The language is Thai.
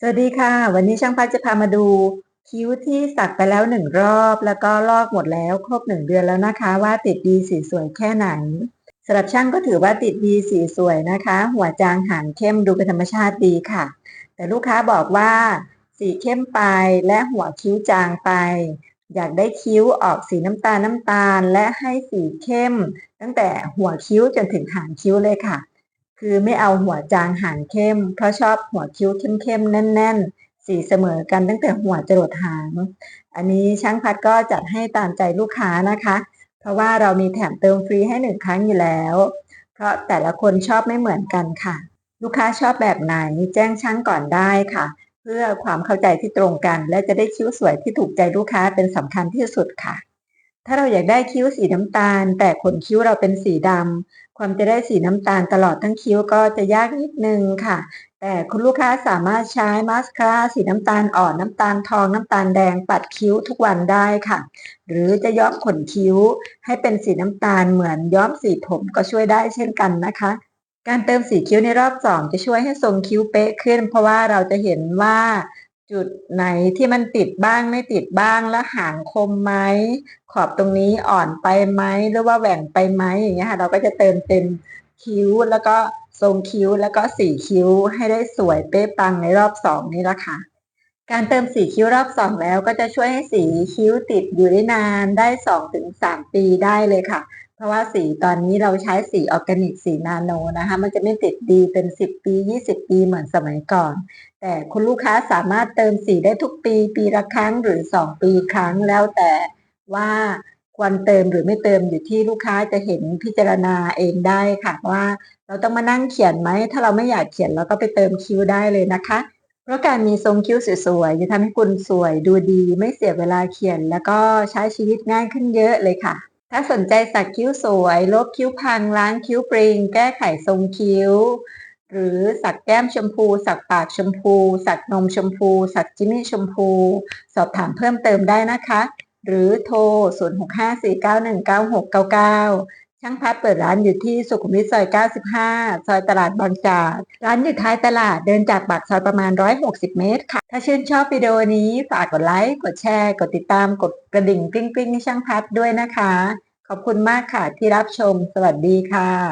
สวัสดีค่ะ วันนี้ช่างพัดจะพามาดูคิ้วที่สักไปแล้วหนึ่งรอบ แล้วก็ลอกหมดแล้วครบหนึ่งเดือนแล้วนะคะ ว่าติดดีสีสวยแค่ไหนสำหรับช่างก็ถือว่าติดดีสีสวยนะคะ หัวจางหางเข้มดูเป็นธรรมชาติดีค่ะ แต่ลูกค้าบอกว่าสีเข้มไปและหัวคิ้วจางไป อยากได้คิ้วออกสีน้ำตาลน้ำตาล และให้สีเข้ม ตั้งแต่หัวคิ้วจนถึงหางคิ้วเลยค่ะ คือไม่เอาหัวจางหางเข้ม เพราะชอบหัวคิ้วเข้มๆแน่น ๆ สีเสมอกันตั้งแต่หัวจรดหาง อันนี้ช่างพัดก็จัดให้ตามใจลูกค้านะคะ เพราะว่าเรามีแถมเติมฟรีให้หนึ่งครั้งอยู่แล้ว เพราะแต่ละคนชอบไม่เหมือนกันค่ะ ลูกค้าชอบแบบไหนแจ้งช่างก่อนได้ค่ะ เพื่อความเข้าใจที่ตรงกัน และจะได้คิ้วสวยที่ถูกใจลูกค้าเป็นสำคัญที่สุดค่ะถ้าเราอยากได้คิ้วสีน้ำตาล แต่ขนคิ้วเราเป็นสีดำ ความจะได้สีน้ำตาลตลอดทั้งคิ้วก็จะยากนิดนึงค่ะ แต่คุณลูกค้าสามารถใช้มาสคาร่าสีน้ำตาลอ่อนน้ำตาลทองน้ำตาลแดงปัดคิ้วทุกวันได้ค่ะ หรือจะย้อมขนคิ้ว ให้เป็นสีน้ำตาลเหมือนย้อมสีผมก็ช่วยได้เช่นกันนะคะการเติมสีคิ้วในรอบสองจะช่วยให้ทรงคิ้วเป๊ะขึ้น เพราะว่าเราจะเห็นว่า จุดไหนที่มันติดบ้างไม่ติดบ้างแล้วหางคมไหมขอบตรงนี้อ่อนไปไหมหรือว่าแหว่งไปไหมอย่างเงี้ยค่ะเราก็จะเติมเต็มคิ้วแล้วก็ทรงคิ้วแล้วก็สีคิ้วให้ได้สวยเป๊ะปังในรอบสองนี่ละค่ะ การเติมสีคิ้วรอบสองแล้วก็จะช่วยให้สีคิ้วติดอยู่ได้นานได้สองถึงสามปีได้เลยค่ะ เพราะว่าสีตอนนี้เราใช้สีออร์แกนิกสีนาโนนะคะ มันจะไม่ติดดีเป็นสิบปียี่สิบปีเหมือนสมัยก่อน แต่คุณลูกค้าสามารถเติมสีได้ทุกปีปีละครั้งหรือสองปีครั้งแล้วแต่ว่าควรเติมหรือไม่เติมอยู่ที่ลูกค้าจะเห็นพิจารณาเองได้ค่ะว่า เราต้องมานั่งเขียนไหม ถ้าเราไม่อยากเขียนเราก็ไปเติมคิ้วได้เลยนะคะ เพราะการมีทรงคิ้วสวยๆจะทำให้คุณสวยดูดีไม่เสียเวลาเขียน แล้วก็ใช้ชีวิตง่ายขึ้นเยอะเลยค่ะ ถ้าสนใจสักคิ้วสวย ลบคิ้วพังล้างคิ้วปริง แก้ไขทรงคิ้ว หรือสักแก้มชมพู สักปากชมพู สักนมชมพู สักจิมมี่ชมพู สอบถามเพิ่มเติมได้นะคะ หรือโทร 0654919699 ช่างพัดเปิดร้านอยู่ที่สุขุมวิทซอย 95 ซอยตลาดบางจาก ร้านอยู่ท้ายตลาดเดินจากปากซอยประมาณ 160 เมตรค่ะ ถ้าชื่นชอบวิดีโอนี้ฝากกดไลค์ กดแชร์ กดติดตาม กดกระดิ่งกริ๊งๆให้ช่างพัดด้วยนะคะ ขอบคุณมากค่ะที่รับชม สวัสดีค่ะ